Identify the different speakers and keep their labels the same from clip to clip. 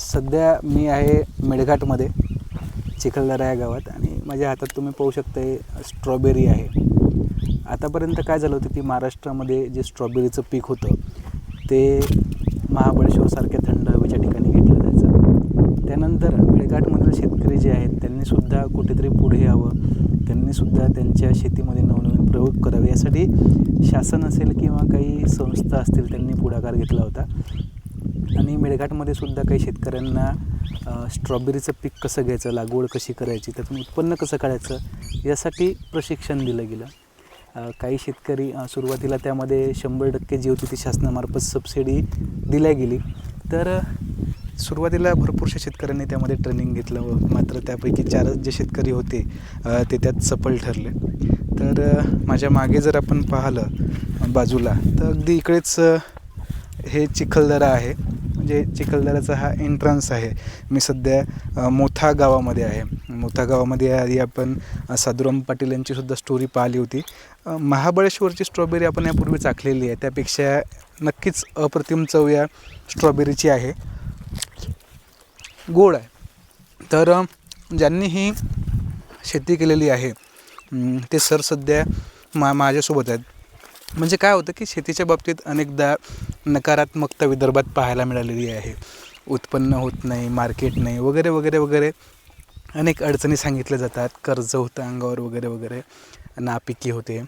Speaker 1: सध्या मी आहे मेळघाटमध्ये चिखलदरा या गावात. आणि माझ्या हातात तुम्ही पाहू शकता हे स्ट्रॉबेरी आहे. आतापर्यंत काय झालं होतं की महाराष्ट्रामध्ये जे स्ट्रॉबेरीचं पीक होतं ते महाबळेश्वरसारख्या थंड हवेच्या ठिकाणी घेतलं जायचं. त्यानंतर मेळघाटमधील शेतकरी जे आहेत त्यांनीसुद्धा कुठेतरी पुढे यावं. त्यांनीसुद्धा त्यांच्या शेतीमध्ये नवनवीन प्रयोग करावे. यासाठी शासन असेल किंवा काही संस्था असतील त्यांनी पुढाकार घेतला होता. आणि मेळघाटमध्ये सुद्धा काही शेतकऱ्यांना स्ट्रॉबेरीचं पीक कसं घ्यायचं लागवड कशी करायची त्यातून उत्पन्न कसं काढायचं यासाठी प्रशिक्षण दिलं गेलं. काही शेतकरी सुरुवातीला त्यामध्ये शंभर टक्के जी होती शासनामार्फत सबसिडी दिल्या गेली. तर सुरुवातीला भरपूरशा शेतकऱ्यांनी त्यामध्ये ट्रेनिंग घेतलं व मात्र त्यापैकी चारच जे शेतकरी होते ते त्यात सफल ठरले. तर माझ्या मागे जर आपण पाहिलं बाजूला तर अगदी इकडेच हे चिखलदरा आहे. म्हणजे चिखलदराचा हा एंट्रन्स आहे. मी सध्या मोथा गावामध्ये आहे. मोथा गावामध्ये आधी आपण अ, साधुराम पाटील यांचीसुद्धा स्टोरी पाहिली होती. महाबळेश्वरची स्ट्रॉबेरी आपण यापूर्वी चाखलेली आहे. त्यापेक्षा नक्कीच अप्रतिम चव या स्ट्रॉबेरीची आहे. गोड आहे. तर ज्यांनी ही शेती केलेली आहे ते सर सध्या मा माझ्यासोबत आहेत. म्हणजे काय होतं की शेतीच्या बाबतीत अनेकदा नकारात्मकता विदर्भात पाहायला मिळालेली आहे. उत्पन्न होत नाही मार्केट नाही वगैरे वगैरे वगैरे. अनेक अडचणी सांगितल्या जातात. कर्ज होतं अंगावर वगैरे वगैरे. नापिकी होते.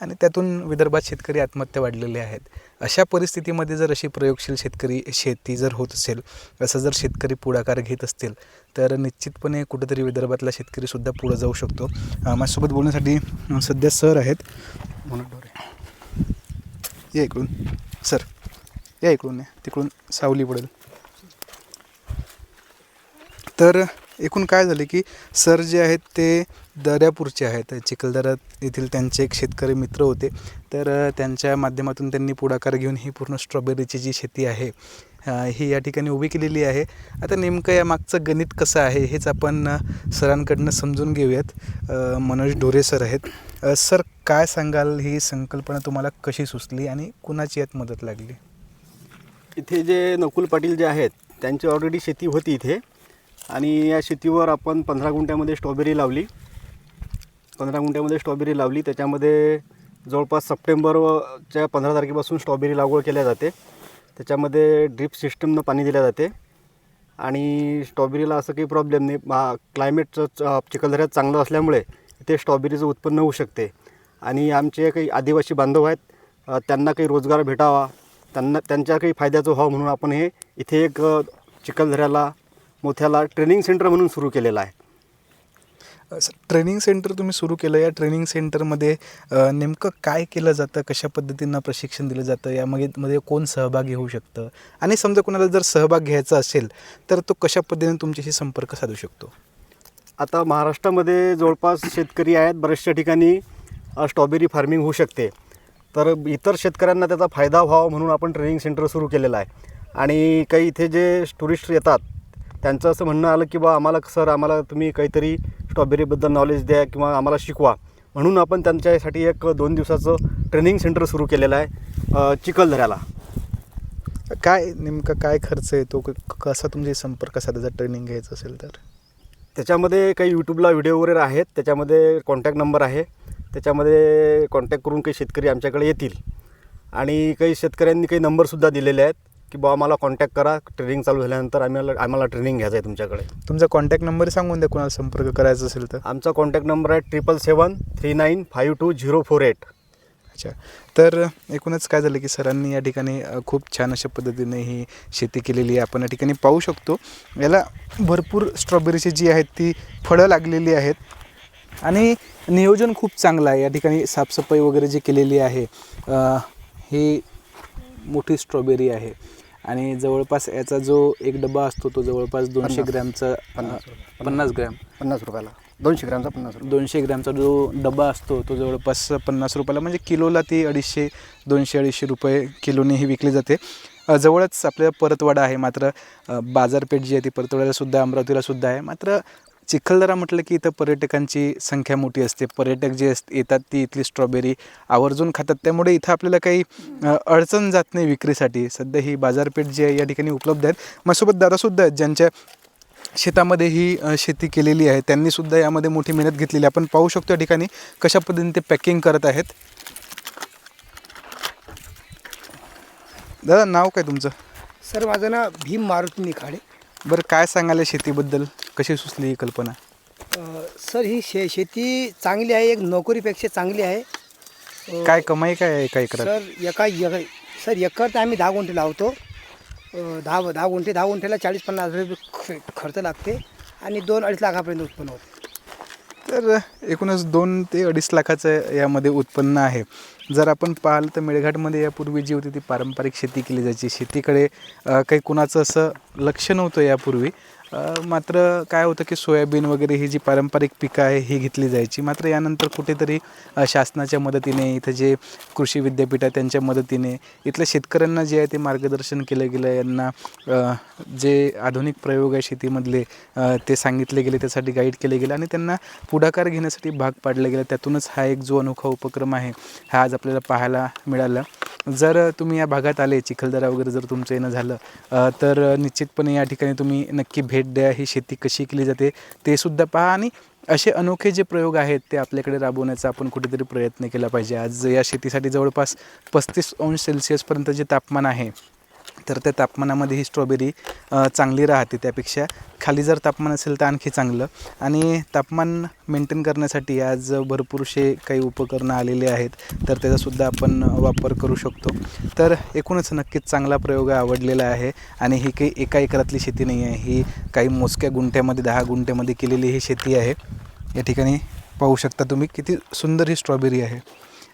Speaker 1: आणि त्यातून विदर्भात शेतकरी आत्महत्या वाढलेल्या आहेत. अशा परिस्थितीमध्ये जर अशी प्रयोगशील शेतकरी शेती जर होत असेल असं जर शेतकरी पुढाकार घेत असतील तर निश्चितपणे कुठेतरी विदर्भातला शेतकरीसुद्धा पुढं जाऊ शकतो. माझ्यासोबत बोलण्यासाठी सध्या सर आहेत. म्हणून या इकडून. सर या इकडून या. तिकडून सावली पडेल. तर एकूण काय झालं की सर जे आहेत ते दर्यापूरचे आहेत. चिखलदरा येथील त्यांचे एक शेतकरी मित्र होते. तर त्यांच्या माध्यमातून त्यांनी पुढाकार घेऊन ही पूर्ण स्ट्रॉबेरीची जी शेती आहे ही या ठिकाणी उभी केलेली आहे. आता नेमकं या मागचं गणित कसं आहे हेच आपण सरांकडनं समजून घेऊयात. मनोज ढोरे सर आहेत. सर काय सांगाल? ही संकल्पना तुम्हाला कशी सुचली आणि कुणाची यात मदत लागली?
Speaker 2: इथे जे नकुल पाटील जे आहेत त्यांची ऑलरेडी शेती होती इथे. आणि या शेतीवर आपण पंधरा गुंठ्यामध्ये स्ट्रॉबेरी लावली. पंधरा गुंठ्यामध्ये स्ट्रॉबेरी लावली. त्याच्यामध्ये जवळपास सप्टेंबरच्या पंधरा तारखेपासून स्ट्रॉबेरी लागवड केल्या जाते. त्याच्यामध्ये ड्रिप सिस्टमनं पाणी दिल्या जाते. आणि स्ट्रॉबेरीला असं काही प्रॉब्लेम नाही. मा क्लायमेटचं चिखलदऱ्यात चांगलं असल्यामुळे इथे स्ट्रॉबेरीचं उत्पन्न होऊ शकते. आणि आमचे काही आदिवासी बांधव आहेत त्यांना काही रोजगार भेटावा त्यांना त्यांच्या काही फायद्याचं व्हावं म्हणून आपण हे इथे एक चिखलदऱ्याला मोठ्याला ट्रेनिंग सेंटर म्हणून सुरू केलेलं आहे.
Speaker 1: सर ट्रेनिंग सेंटर तुम्ही सुरू केलं या ट्रेनिंग सेंटरमध्ये नेमकं काय केलं जातं कशा पद्धतीनं प्रशिक्षण दिलं जातं यामध्ये मध्ये कोण सहभागी होऊ शकतं? आणि समजा कोणाला जर सहभाग घ्यायचा असेल तर तो कशा पद्धतीने तुमच्याशी संपर्क साधू शकतो?
Speaker 2: आता महाराष्ट्रामध्ये जवळपास शेतकरी आहेत बऱ्याचशा ठिकाणी स्ट्रॉबेरी फार्मिंग होऊ शकते. तर इतर शेतकऱ्यांना त्याचा फायदा व्हावा म्हणून आपण ट्रेनिंग सेंटर सुरू केलेलं आहे. आणि काही इथे जे टुरिस्ट येतात त्यांचं असं म्हणणं आलं की बा आम्हाला सर आम्हाला तुम्ही काहीतरी स्ट्रॉबेरीबद्दल नॉलेज द्या किंवा आम्हाला शिकवा. म्हणून आपण त्यांच्यासाठी एक दोन दिवसाचं ट्रेनिंग सेंटर सुरू केलेलं आहे चिखलदऱ्याला.
Speaker 1: काय नेमकं काय खर्च येतो? क- कसा तुमचे संपर्क साधायचा ट्रेनिंग घ्यायचं असेल तर?
Speaker 2: त्याच्यामध्ये काही यूट्यूबला व्हिडिओ वगैरे आहेत त्याच्यामध्ये कॉन्टॅक्ट नंबर आहे. त्याच्यामध्ये कॉन्टॅक्ट करून काही शेतकरी आमच्याकडे येतील. आणि काही शेतकऱ्यांनी काही नंबरसुद्धा दिलेले आहेत. की बाबा आम्हाला कॉन्टॅक्ट करा. ट्रेनिंग चालू झाल्यानंतर आम्हाला आम्हाला ट्रेनिंग घ्यायचं आहे तुमच्याकडे.
Speaker 1: तुमचा कॉन्टॅक्ट नंबर सांगून द्या कोणाला संपर्क करायचा असेल तर.
Speaker 2: आमचा कॉन्टॅक्ट नंबर आहे triple seven three nine five two zero four eight
Speaker 1: अच्छा. तर एकूणच काय झालं की सरांनी या ठिकाणी खूप छान अशा पद्धतीने ही शेती केलेली आहे. आपण या ठिकाणी पाहू शकतो. याला भरपूर स्ट्रॉबेरीची जी आहेत ती फळं लागलेली आहेत. आणि नियोजन खूप चांगलं आहे. या ठिकाणी साफसफाई वगैरे जी केलेली आहे ही मोठी स्ट्रॉबेरी आहे. आणि जवळपास याचा जो एक डबा असतो तो जवळपास दोनशे. ग्रॅमचा
Speaker 2: पन्नास.
Speaker 1: ग्रॅम.
Speaker 2: पन्नास रुपयाला. दोनशे ग्रॅमचा पन्नास रुपये
Speaker 1: दोनशे ग्रॅमचा जो डबा असतो तो जवळपास पन्नास रुपयाला म्हणजे किलोला ती अडीचशे दोनशे अडीचशे रुपये किलोने ही विकली जाते. जवळच आपल्या परतवाडा आहे मात्र बाजारपेठ जी आहे ती परतवाड्याला सुद्धा अमरावतीला सुद्धा आहे. मात्र चिखलदरा म्हटलं की इथं पर्यटकांची संख्या मोठी असते. पर्यटक जे असत येतात ती इथली स्ट्रॉबेरी आवर्जून खातात. त्यामुळे इथं आपल्याला काही अडचण जात नाही विक्रीसाठी. सध्या ही बाजारपेठ जी आहे या ठिकाणी उपलब्ध आहेत. माझ्यासोबत दादासुद्धा आहेत ज्यांच्या शेतामध्ये ही शेती केलेली आहे त्यांनीसुद्धा यामध्ये मोठी मेहनत घेतलेली आहे. आपण पाहू शकतो या ठिकाणी कशा पद्धतीने ते पॅकिंग करत आहेत. दादा नाव काय तुमचं?
Speaker 3: सर माझं नाव भीम मारुती निखाडे.
Speaker 1: बरं काय सांगाल शेतीबद्दल? कशी सुचली ही कल्पना?
Speaker 3: अ, सर ही शे शेती चांगली आहे एक नोकरीपेक्षा चांगली आहे. अ,
Speaker 1: काय कमाई काय आहे एका एकरात?
Speaker 3: सर एका एका सर एकर तर आम्ही दहा गुंठे लावतो. अ, दहा दहा गुंठे दहा गुंठेला चाळीस पन्नास हजार रुपये ख- खर्च लागते आणि दोन अडीच लाखापर्यंत उत्पन्न होते.
Speaker 1: तर एकूणच दोन ते अडीच लाखाचं यामध्ये उत्पन्न आहे. जर आपण पाहिलं तर मेळघाटमध्ये यापूर्वी जी होती ती पारंपरिक शेती केली जायची. शेतीकडे अ, काही कुणाचं असं लक्ष नव्हतं यापूर्वी. मात्र काय होतं की सोयाबीन वगैरे ही जी पारंपरिक पिकं आहे ही घेतली जायची. मात्र यानंतर कुठेतरी शासनाच्या मदतीने इथं जे कृषी विद्यापीठ आहे त्यांच्या मदतीने इथल्या शेतकऱ्यांना जे आहे ते मार्गदर्शन केलं गेलं. यांना जे आधुनिक प्रयोग आहे शेतीमधले ते सांगितले गेले त्यासाठी गाईड केले गेले आणि त्यांना पुढाकार घेण्यासाठी भाग पाडला गेला. त्यातूनच हा एक जो अनोखा उपक्रम आहे हा आज आपल्याला पाहायला मिळाला. जर तुम्ही या भागात आले चिखलदरा वगैरे जर तुमचं येणं झालं तर निश्चितपणे या ठिकाणी तुम्ही नक्की भेट द्या. ही शेती कशी केली जाते ते सुद्धा पहा. आणि असे अनोखे जे प्रयोग आहेत ते आपल्याकडे राबवण्याचा आपण कुठेतरी प्रयत्न केला पाहिजे. आज या शेतीसाठी जवळपास पस्तीस अंश सेल्सिअसपर्यंत जे तापमान आहे तर त्या तापमानामध्ये ही स्ट्रॉबेरी चांगली राहते त्यापेक्षा. खाली जर तापमान असेल तर आणखी चांगलं. आणि तापमान मेंटेन करण्यासाठी आज भरपूरसे काही उपकरणं आलेले आहेत तर त्याचासुद्धा आपण वापर करू शकतो. तर एकूणच नक्कीच चांगला प्रयोग आवडलेला आहे. आणि ही काही एका एकरातली शेती नाही आहे. ही काही मोजक्या गुंठ्यामध्ये दहा गुंठ्यामध्ये केलेली ही शेती आहे. या ठिकाणी पाहू शकता तुम्ही किती सुंदर ही स्ट्रॉबेरी आहे.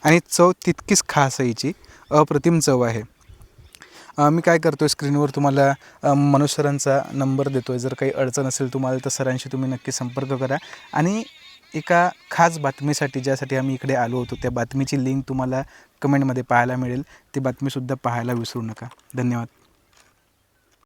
Speaker 1: आणि चव तितकीच खास यायची अप्रतिम चव आहे. मी काय करतो आहे स्क्रीनवर तुम्हाला मनोज सरांचा नंबर देतो आहे जर काही अडचण असेल तुम्हाला तर सरांशी तुम्ही नक्की संपर्क करा. आणि एका खास बातमीसाठी ज्यासाठी आम्ही इकडे आलो होतो त्या बातमीची लिंक तुम्हाला कमेंटमध्ये पाहायला मिळेल. ती बातमीसुद्धा पाहायला विसरू नका. धन्यवाद.